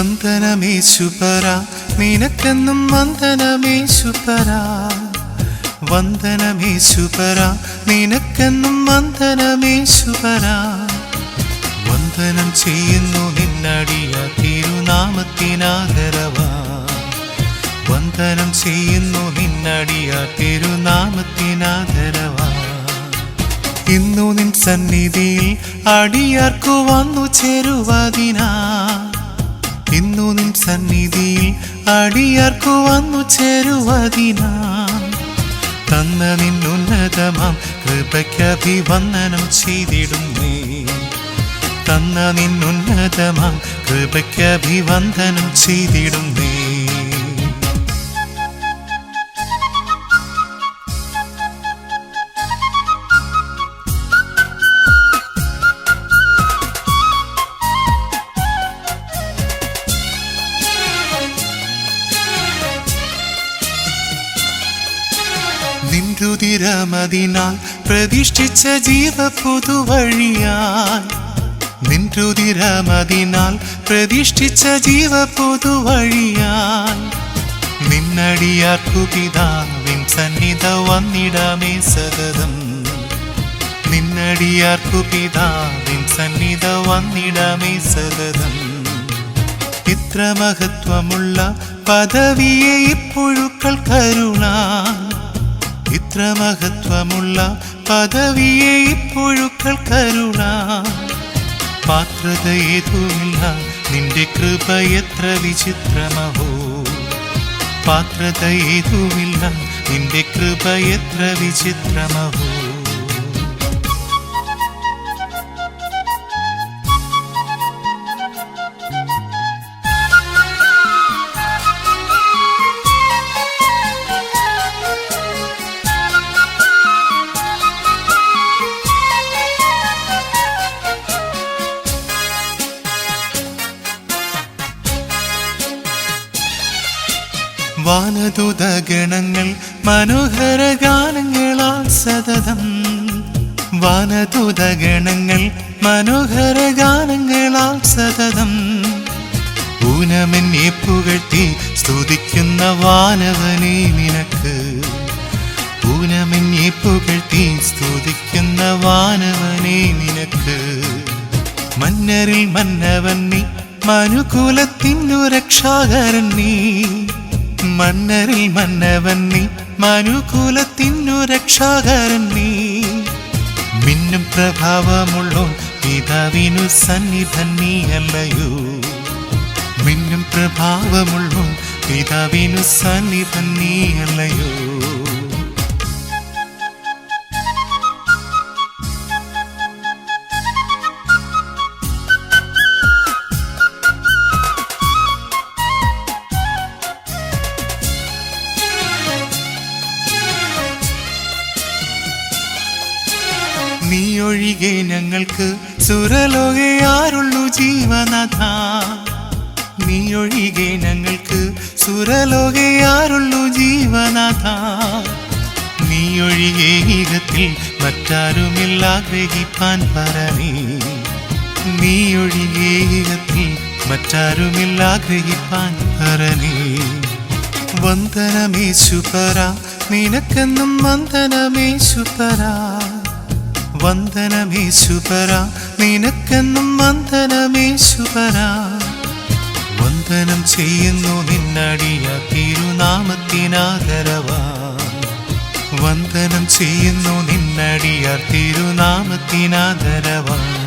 വന്ദനമേശുപര നിനക്കെന്നും വന്ദനമേശുപര. വന്ദനമേശുപര നിനക്കെന്നും വന്ദനമേശുപര. വന്ദനം ചെയ്യുന്നു നിന്നടിയ തിരുനാമത്തിനാദരവാ. വന്ദനം ചെയ്യുന്നു നിന്നടിയ തിരുനാമത്തിനാദരവാ. ഇന്നു നിൻ സന്നിധിയിൽ അടിയാർക്കു വന്നു ചേരുവതിനാ ഇന്നു നിൻ സന്നിധിയിൽ അടിയാർക്കു വന്നു ചേരുവതിനാ. തന്ന നിന്നുന്നതമാം കൃപയ്ക്കഭിവന്ദനം ചെയ്തിടുന്നേ. തന്ന നിന്നുന്നതമാം കൃപയ്ക്കഭിവന്ദനം ചെയ്തിടുന്നേ. നിൻരുതിരമതിനാൽ പ്രതിഷ്ഠിച്ച ജീവ പുതുവഴിയായി നിൻരുതിരമതിനാൽ പ്രതിഷ്ഠിച്ച ജീവ പുതുവഴിയായി നിന്നടിയാർക്കു പിതാവിൻ സന്നിധ വന്നിടമേ സകതം നിന്നടിയാർക്കു പിതാവിൻ സന്നിധ വന്നിടമേ സകതം ഇത്ര മഹത്വമുള്ള പദവിയെ ഇപ്പുഴുക്കൾ ഇത്ര മഹത്വമുള്ള പദവിയെ ഇപ്പോഴുക്കൾ കരുണ. പാത്രതയേതുമില്ല നിന്റെ കൃപ എത്ര വിചിത്രമഹോ. പാത്രതയേതുമില്ല നിന്റെ കൃപ എത്ര വിചിത്രമഹോ. വാനദൂതഗണങ്ങൾ മനോഹര ഗാനങ്ങളാൽ സതതം. വാനദൂത ഗണങ്ങൾ മനോഹര ഗാനങ്ങളാൽ സതതം. ഊനമെന്നെ പുകഴ്ത്തി സ്തുതിക്കുന്ന വാനവനെ നിനക്ക്. ഊനമെന്നെ പുകഴ്ത്തി സ്തുതിക്കുന്ന വാനവനെ നിനക്ക്. മന്നരിൽ മന്നവൻ നീ മനുകുലത്തിന്റെ രക്ഷാകരൻ നീ. മന്നരിൽ മന്നവൻ നീ മനുകുലത്തിനു രക്ഷാകരൻ നീ. മിന്നും പ്രഭാവമുള്ളോ പിതാവിനു സന്നിധൻ നീ അല്ലയോ. മിന്നും പ്രഭാവമുള്ളോ പിതാവിനു സന്നിധൻ നീ അല്ലയോ. നീ ഒഴികെ ഞങ്ങൾക്ക് സുരലോകയാരുള്ളു ജീവനഥ. നീ ഒഴികെ ഞങ്ങൾക്ക് സുരലോകയാരുള്ളു ജീവനഥ. നീ ഒഴികെ ഈകത്തിൽ മറ്റാരുമില്ല ആഗ്രഹിപ്പാൻ പറനേ നീ ഒഴികെ ഈകത്തിൽ മറ്റാരുമില്ല ആഗ്രഹിപ്പാൻ പറനേ വന്ദനമേശുപര നിനക്കെന്നും വന്ദനമേശുപര വന്ദനമേശുപര നിനക്കെന്നും വന്ദനമേശുപര. വന്ദനം ചെയ്യുന്നു നിന്നടിയ തിരുനാമത്തിനാദരവാ. വന്ദനം ചെയ്യുന്നു നിന്നടിയ തിരുനാമത്തിനാദരവാ.